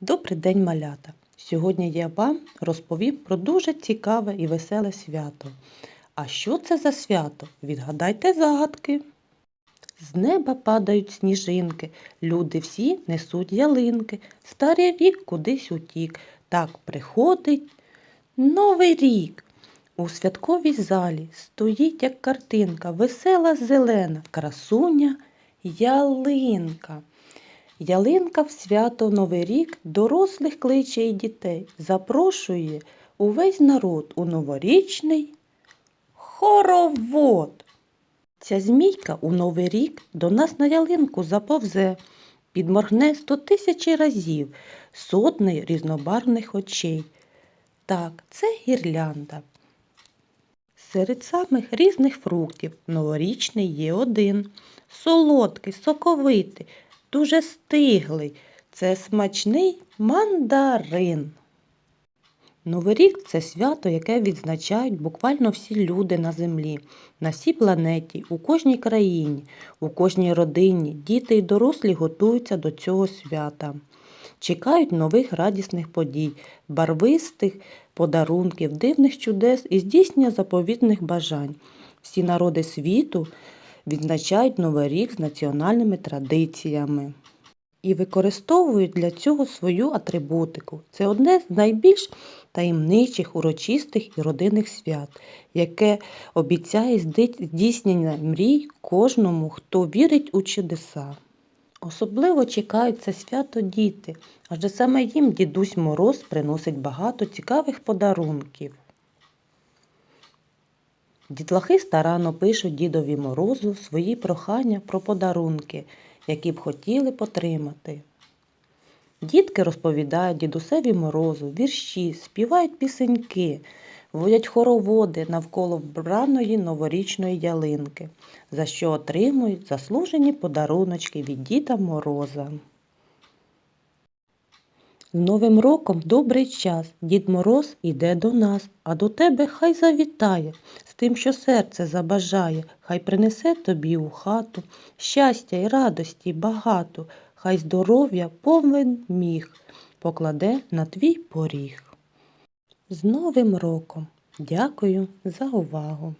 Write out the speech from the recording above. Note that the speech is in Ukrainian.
Добрий день, малята! Сьогодні я вам розповім про дуже цікаве і веселе свято. А що це за свято? Відгадайте загадки. З неба падають сніжинки, люди всі несуть ялинки. Старий рік кудись утік. Так приходить новий рік. У святковій залі стоїть, як картинка, весела зелена, красуня ялинка. Ялинка в свято Новий рік дорослих кличе і дітей, запрошує увесь народ у новорічний хоровод. Ця змійка у Новий рік до нас на ялинку заповзе, підморгне сто тисячі разів, сотни різнобарвних очей. Так, це гірлянда. Серед самих різних фруктів новорічний є один. Солодкий, соковитий, дуже стиглий. Це смачний мандарин. Новий рік це свято, яке відзначають буквально всі люди на землі, на всій планеті, у кожній країні, у кожній родині. Діти й дорослі готуються до цього свята. Чекають нових радісних подій, барвистих подарунків, дивних чудес і здійснення заповітних бажань. Всі народи світу відзначають Новий рік з національними традиціями і використовують для цього свою атрибутику. Це одне з найбільш таємничих, урочистих і родинних свят, яке обіцяє здійснення мрій кожному, хто вірить у чудеса. Особливо чекають це свято діти, адже саме їм дідусь Мороз приносить багато цікавих подарунків. Дітлахи старанно пишуть дідові морозу свої прохання про подарунки, які б хотіли потримати. Дітки розповідають дідусеві морозу, вірші, співають пісеньки, водять хороводи навколо вбраної новорічної ялинки, за що отримують заслужені подаруночки від Діда Мороза. Новим роком добрий час, Дід Мороз іде до нас, а до тебе хай завітає, з тим, що серце забажає, хай принесе тобі у хату щастя й радості багато, хай здоров'я повен міг покладе на твій поріг. З Новим роком! Дякую за увагу!